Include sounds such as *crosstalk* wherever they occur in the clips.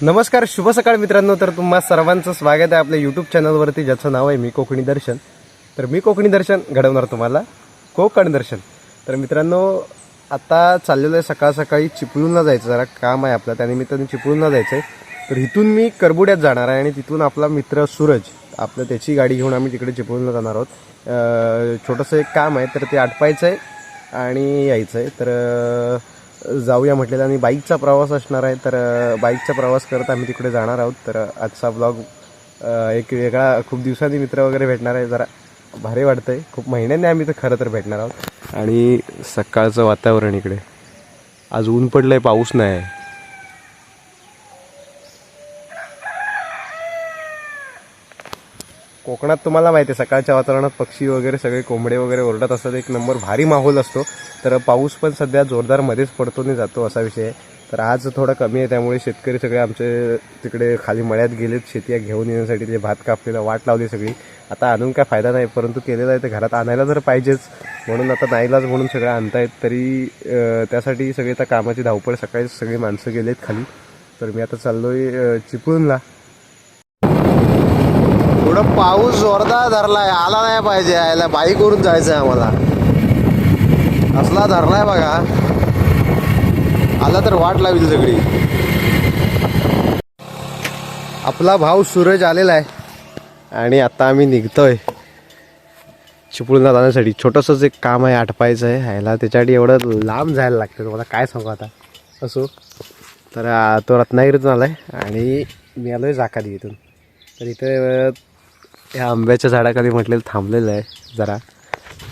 नमस्कार शुभ सकाळ मित्रांनो. तर तुम्हा सर्वांचं स्वागत आहे आपल्या यूट्यूब चॅनलवरती ज्याचं नाव आहे मी कोकणी दर्शन. तर मी कोकणी दर्शन घडवणार तुम्हाला. कोकण दर्शन. तर मित्रांनो आता चाललेलं आहे सकाळ सकाळी चिपळूणला जायचं. जरा काम आहे आपलं. त्यानिमित्ताने चिपळूणला जायचं आहे तर इथून मी करबुड्यात जाणार आहे आणि तिथून आपला मित्र सूरज आपलं त्याची गाडी घेऊन आम्ही तिकडे चिपळूणला जाणार आहोत. छोटंसं एक काम आहे तर ते आटपायचं आहे आणि यायचं आहे तर जाऊया म्हटलेलं आणि बाईकचा प्रवास असणार आहे तर बाईकचा प्रवास करत आम्ही तिकडे जाणार आहोत. तर आजचा ब्लॉग एक वेगळा खूप दिवसांनी मित्र वगैरे भेटणार आहे जरा भारी वाटतंय. खूप महिन्यांनी आम्ही तर खरं तर भेटणार आहोत. आणि सकाळचं वातावरण इकडे. आज ऊन पडलं आहे पाऊस नाही. आहे कोकणात तुम्हाला माहिती आहे सकाळच्या वातावरणात पक्षी वगैरे सगळे कोंबडे वगैरे ओरडत असतात. एक नंबर भारी माहोल असतो. तर पाऊस पण सध्या जोरदार मध्येच पडतो नाही जातो असा विषय आहे. तर आज थोडा कमी आहे त्यामुळे शेतकरी सगळे आमचे तिकडे खाली मळ्यात गेलेत. शेती घेऊन येण्यासाठी ते भात कापलेलं वाट लावली सगळी. आता आणून काय फायदा नाही परंतु केलेला आहे तर घरात आणायला जर पाहिजेच. म्हणून आता नाईलाज म्हणून सगळं आणतायत तरी त्यासाठी सगळे त्या कामाची धावपळ सकाळी सगळी माणसं गेलेत खाली. तर मी आता चाललो आहे चिपळूणला. एवढं पाऊस जोरदार धरलाय आला नाही पाहिजे यायला बाईकवरून जायचं आहे आम्हाला. असला धरलाय बघा. आला तर वाट लागली सगळी. आपला भाऊ सूरज आलेला आहे. आणि आता आम्ही निघतोय चिपळूणला जाण्यासाठी. छोटंसंच एक काम आहे आटपायचं आहे. ह्याला त्याच्यासाठी एवढं लांब जायला लागतं. तुम्हाला काय सांगू आता? असो. तर तो रत्नागिरीतून आला आहे आणि मी आलो आहे जाकाली इथून. तर इथे ह्या आंब्याच्या झाडाखाली म्हटलेलं थांबलेलं आहे जरा.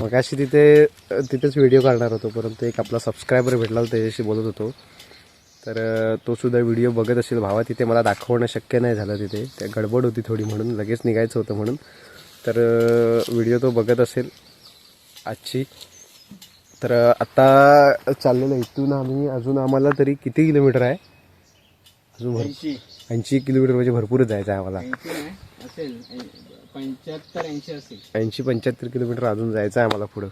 मग अशी तिथे तिथेच व्हिडिओ काढणार होतो परंतु एक आपला सबस्क्रायबर भेटला होता त्याच्याशी बोलत होतो. तर तो सुद्धा व्हिडिओ बघत असेल भावा तिथे मला दाखवणं शक्य नाही झालं तिथे. त्या गडबड होती थोडी म्हणून लगेच निघायचं होतं म्हणून. तर व्हिडिओ तो बघत असेल आजची. तर अ, आता चाललेलं. इथून आम्ही अजून आम्हाला तरी किती किलोमीटर आहे? अजून भर ऐंशी. किलोमीटर म्हणजे भरपूरच जायचं आहे आम्हाला. पंच्याहत्तर ऐंशी असेल. ऐंशी पंच्याहत्तर किलोमीटर अजून जायचं आहे आम्हाला पुढं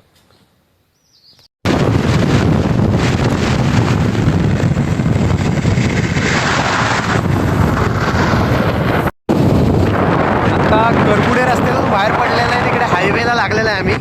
आता करकुडे रस्त्यातून बाहेर पडलेलं आहे तिकडे हायवेला लागलेला आहे आम्ही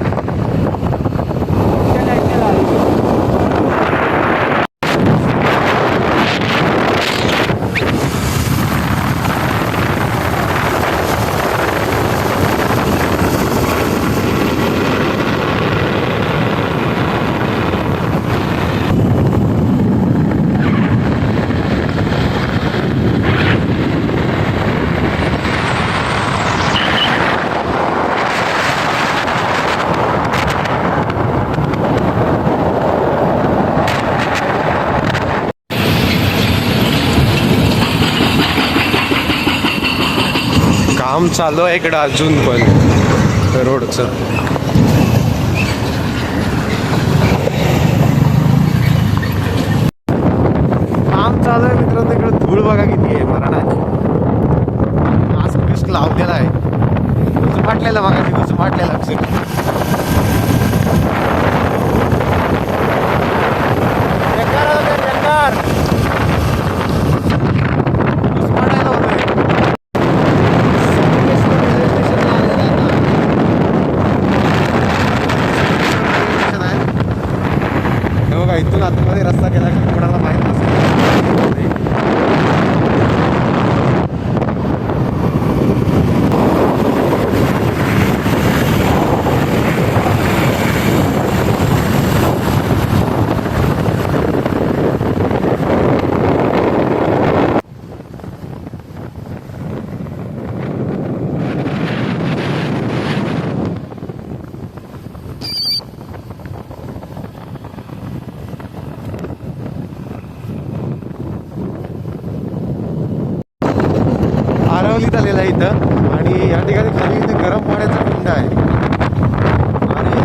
काम चालू आहे इकडं अजून पण. रोडचं. काम चालू आहे मित्रांनो इकडं धूळ बघा किती आहे मराठा मास्क बिस्क लावलेला आहे गुज फाटलेला बघा ती गुज फाटलेला अक्षर बेकार आहे बघा, बेकार. गुज फाटायला होतोय. हे बघा इथून आतमध्ये रस्ता गेला की कोणाला माहीत नसेल आरवलीत आलेला आहे या ठिकाणी खाली इथे गरम पाण्याचा कुंड आहे. आणि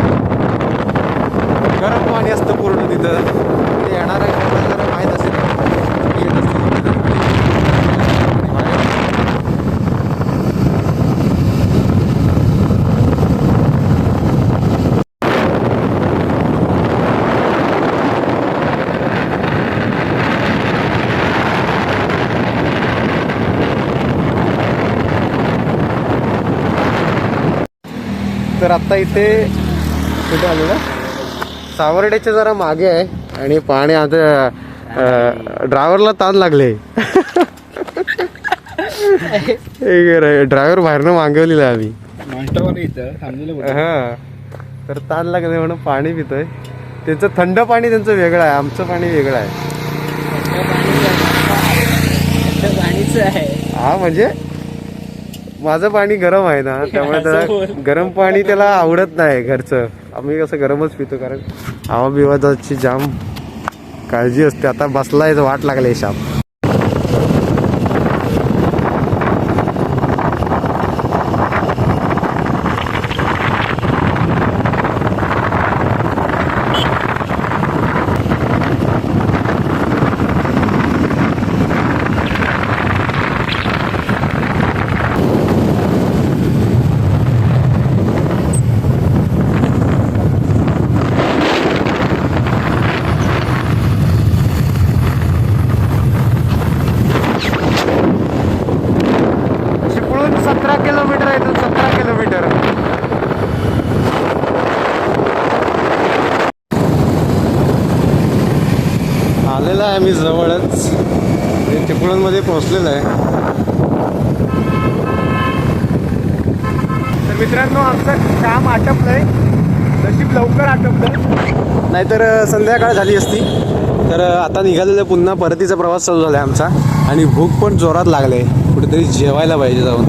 गरम पाणी असतं पूर्ण तिथं. ते येणार आहे कोणाला जरा माहीत असेल येत असतील तिथं खाली. आणि बाहेर तर आता इथे कुठे आलो ना सावर्ड्याच्या जरा मागे आहे आणि पाणी आता ड्रायव्हरला ताण लागले. ड्रायव्हर बाहेरनं मागवलेलं आहे आम्ही. हा. तर ताण लागले म्हणून पाणी पितोय. त्यांचं थंड पाणी त्यांचं वेगळं आहे. आमचं पाणी वेगळं आहे. पाणीच आहे. हा म्हणजे माझं पाणी गरम आहे ना *laughs* त्यामुळे त्याला. गरम पाणी त्याला आवडत नाही घरचं. आम्ही कसं गरमच पितो कारण हवा बिवाची जाम काळजी असते. आता बसलाय वाट लागली शाप चिपळूण सतरा किलोमीटर आहे इथून सतरा किलोमीटर आलेला आहे आम्ही जवळच. चिपळूणमध्ये पोहोचलेलो आहे. तर मित्रांनो आमचं काम आटपलंय. नशीब लवकर आटपलं नाहीतर संध्याकाळ झाली असती. तर आता निघालेलं पुन्हा परतीचा प्रवास चालू झाला आमचा. आणि भूक पण जोरात लागले. कुठेतरी जेवायला पाहिजे जाऊन.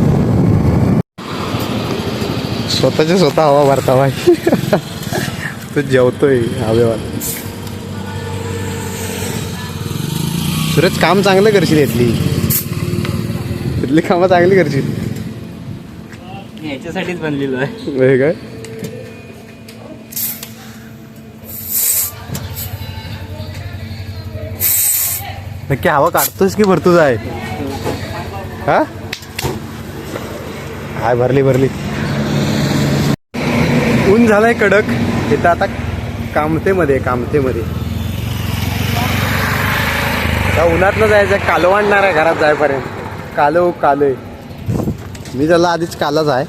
स्वतःच्या स्वतः हवा भरता बाय *laughs* तो जेवतोय हवेवर. सूरज काम चांगलं करशील इथली इथली कामं चांगली करशील? याच्यासाठीच बनलेलो आहे. हे काय नक्की हवा काढतोस की भरतोच आहे? हा? हाय भरली भरली. ऊन झालाय कडक. इथं आता कामतेमध्ये कामतेमध्ये. आता उन्हातनं जायचं कालवाणणार आहे घरात जायपर्यंत. कालो आहे मी त्याला आधीच कालाच आहे.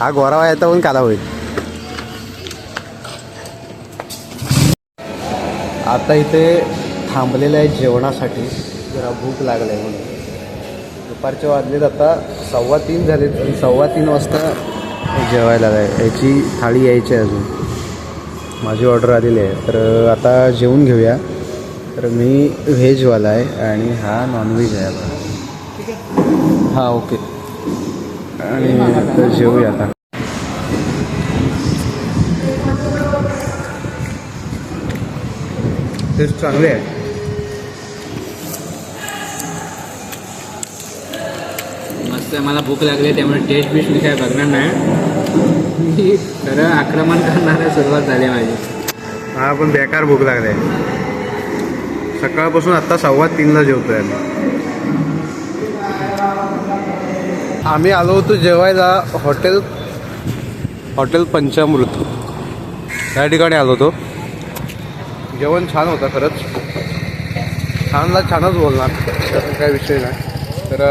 हा गोरावा येता पण काला होईल. आता इथे थांबलेलं आहे जेवणासाठी. जरा भूक लागलाय म्हणून. दुपारचे वाजलेत आता सव्वा तीन झालेत आणि सव्वा तीन वाजता जेवायला जाय. याची थाळी यायची अजून. माझी ऑर्डर आलेली आहे. तर आता जेवून घेऊया. तर मी व्हेजवाला आहे आणि हा नॉनव्हेज आहे आता. हां ओके आणि तर जेवूया आता. टेस्ट चांगले आहे. मस्त मला भूक लागली त्यामुळे टेस्ट बिस्ट मी काय बघणार नाही. मी खरं आक्रमण करणार सुरुवात झाली माझी. हा पण बेकार भूक लागले सकाळपासून आत्ता सव्वा तीनला जेवतोय आम्ही. आम्ही आलो होतो जेवायला हॉटेल हॉटेल पंचामृत. या ठिकाणी आलो होतो. जेवण छान होतं खरंच. छानला छानच बोलणार त्याचा काही विषय नाही. तर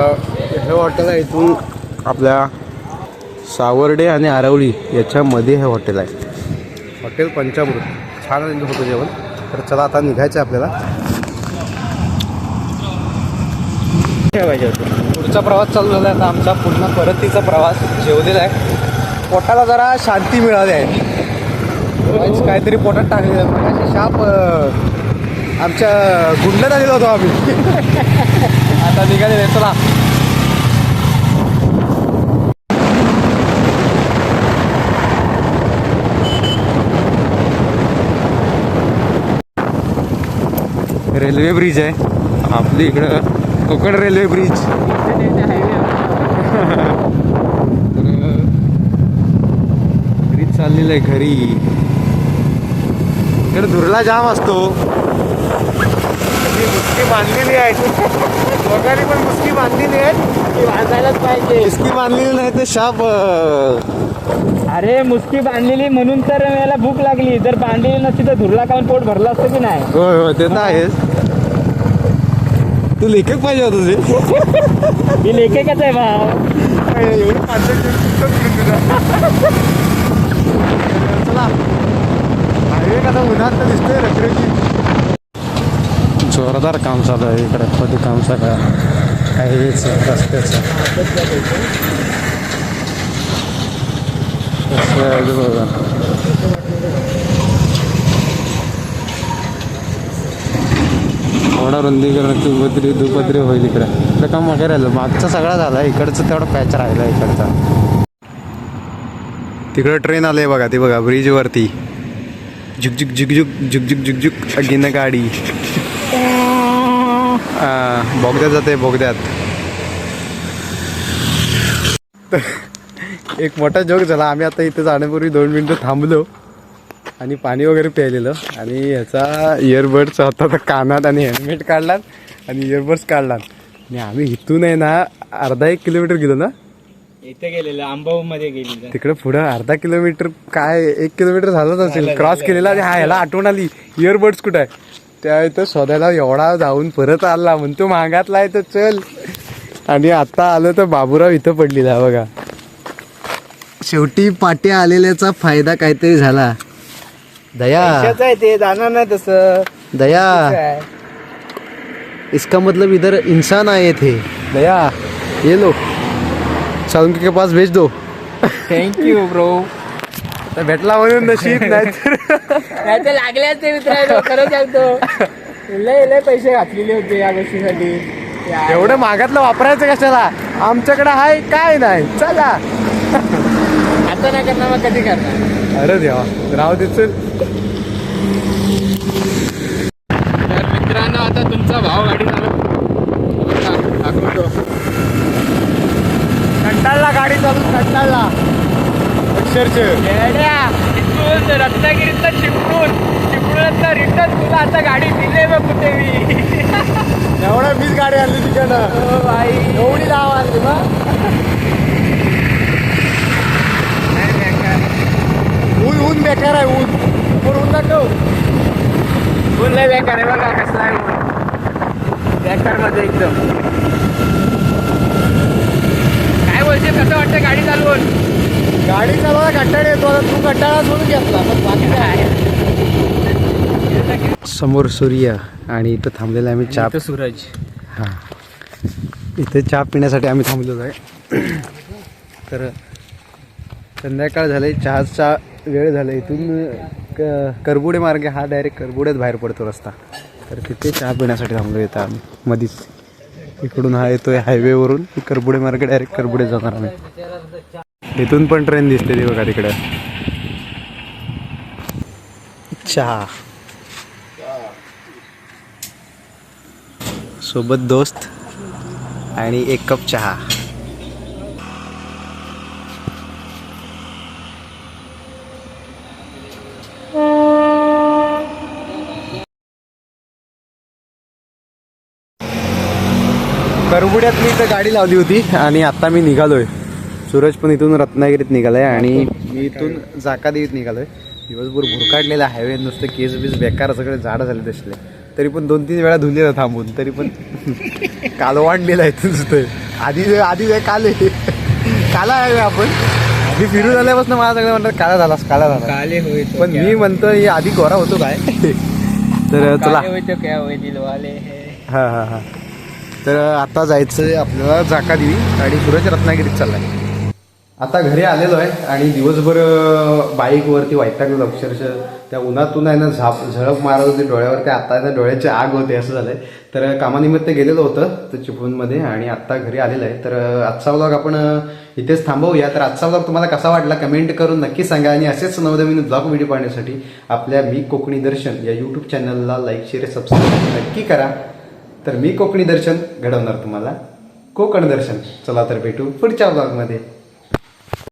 हे हॉटेल आहे इथून आपल्या सावर्डे आणि आरवली याच्यामध्ये हे हॉटेल आहे. हॉटेल पंचामृत. छान होतं जेवण. तर चला आता निघायचं आहे आपल्याला. ठेवायचे होते. पुढचा प्रवास चालू झाला आहे आता आमचा पुन्हा परतीचा प्रवास जेवलेला आहे. पोटाला जरा शांती मिळाली आहे. काहीतरी पोटात टाकलेलं आहे. शाप आमच्या गुंडात आलेलो होतो आम्ही. *laughs* आता निघालेलं आहे चला. रेल्वे ब्रिज आहे. आपली इकडं कोकण रेल्वे ब्रिज. ब्रिज चाललेलं आहे घरी. इकडे धुरला जाम असतो. ही मुसकी बांधलेली आहे. लोकांनी पण मुसकी बांधलेली आहे वाजायलाच पाहिजे. मुसकी बांधलेली नाही तर शाप अरे मुसकी बांधलेली म्हणून तर मला भूक लागली. जर बांधलेली नसती तर धुरला खाऊन पोट भरलं असतं की नाही? होय होय ते तर आहेच. तू लेखक पाहिजे होता तुझे मी लेखेकच आहे भाव. एवढं पाच चला. हायवे कसा उन्हात तर दिसतोय रखरखी. जोरदार काम चालू आहे इकडे कधी काम चालू आहे. हायवेचं रस्त्याचं. ते बघा. थोडा रुंदीकरण उभद्री दुपदरी होईल इकडं तर काम वगैरे आलं मागचा सगळा झाला इकडचं तेवढं पॅच राहिला इकडचा तिकडं ट्रेन आली आहे बघा ती बघा ब्रिजवरती झुकझुक झुकझुक झुकझुक झुकझुक अगिन गाडी. बोगद्यात जाते बोगद्यात. एक मोठा जोक झाला आम्ही आता इथे जाण्यापूर्वी दोन मिनटं थांबलो. आणि पाणी वगैरे प्यायलेलं. आणि ह्याचा इयरबड्स होता तर कानात आणि हेल्मेट काढलात आणि इयरबड्स काढलात. आणि आम्ही इथून आहे ना अर्धा एक किलोमीटर गेलो ना? इथे गेलेलं आंबाऊ मध्ये गेलेलं. तिकडे पुढं अर्धा किलोमीटर काय एक किलोमीटर झालंच असेल. क्रॉस केलेला आणि हा ह्याला आठवण आली. इयरबड्स कुठं आहे? त्या इथं शोधायला एवढा जाऊन परत आला. म्हणतो मागातला आहे तर चल. आणि आता आलं तर बाबूराव इथं पडलेला बघा. शेवटी पाट्या आलेल्याचा फायदा काहीतरी झाला. दया. आहे ते जाणार नाही तसं. दया. इसका मतलब इधर इंसान आए थे. दया. ये लो. सालुंकी के पास भेज दो. थँक्यू ब्रो तर भेटला म्हणून नशीब *laughs* नाही तर नाही तर लागले असते मित्रांनो खरं सांगतो. लय लय पैसे घातलेले होते या गोष्टीसाठी. या- एवढं मागातलं वापरायचं कशाला? आमच्याकडे आहे काय नाही. चला. आता नाही करणार मग कधी करणार? अरे देवा राव दे चल तर मित्रांनो आता तुमचा भाव गाडी दाखवतो कंटाळला गाडी चालून कंटाळला. अक्षरशः. रत्नागिरीत चिपळूण चिपळूण. रिटर्न तुला आता गाडी दिले बघ कुठे मी एवढा मीच गाडी आणली तिकडनं. हो भाई एवढी लाव आणली ना ऊन ऊन बेकार आहे ऊन समोर ऊन दाखव. ऊन लय बेकार आहे बघा कसला आहे ऊन बेकारमध्ये एकदम. काय बोलते कसं वाटतं गाडी चालवून? गाडी चालवायला कंटाळा येतो आता तू कंटाळा सोडून घेतला पण बाकी काय समोर सूर्य आणि इथं थांबलेला आम्ही चहा सूरज. हां. इथे चहा पिण्यासाठी आम्ही थांबलेलो आहे. तर संध्याकाळ झाले चहाचा वेळ झाला इथून क करबुडे मार्गे हा डायरेक्ट करबुड्यात बाहेर पडतो रस्ता. तर तिथे चहा पिण्यासाठी थांबलो येतो आम्ही मधीच. इकडून हा येतोय हायवेवरून करबुडे मार्गे डायरेक्ट करबुडे जाणार आम्ही. इथून पण ट्रेन दिसते ती बघा तिकडे. चहा. सोबत दोस्त आणि एक कप चहा करबुड्यात मी इथं गाडी लावली होती आणि आता मी निघालोय. सूरज पण इथून रत्नागिरीत निघालाय आणि मी इथून जाकादेवीत निघालोय. दिवसभर भुरकाडलेला हायवे नुसतं केस बीस बेकार सगळे झाडं झाले दिसले. तरी पण दोन तीन वेळा धुले थांबून तरी पण *laughs* कालवांडलेला आहे इथं नुसतं. आधी आधी काल आहे. काला आहे आपण. मी फिरून आल्यापासून मला सगळं म्हणतात काला झालास काला झाला काले होय पण? मी म्हणतो आधी गोरा होतो काय? *laughs* तर चला. काले हा हा हा. तर आता जायचं आहे आपल्याला जाकादेवी आणि सूरज रत्नागिरीत चाललाय. आता घरी आलेलो आहे आणि दिवसभर बाईकवरती वैतागलो अक्षरशः. त्या उन्हातून आहे ना झाप झळप मारत होती डोळ्यावरती आता आहे ना डोळ्याची आग होते असं झालंय. तर कामानिमित्त गेलेलं होतं तर चिपळूणमध्ये आणि आता घरी आलेलं आहे. तर आजचा व्लॉग आपण इथेच थांबवूया. तर आजचा व्लॉग तुम्हाला कसा वाटला कमेंट करून नक्की सांगा आणि असेच नवनवीन ब्लॉग व्हिडिओ पाहण्यासाठी आपल्या मी कोकणी दर्शन या यूट्यूब चॅनलला लाईक शेअर सबस्क्राईब नक्की करा. तर मी कोकणी दर्शन घडवणार तुम्हाला. कोकण दर्शन. चला तर भेटू पुढच्या ब्लॉगमध्ये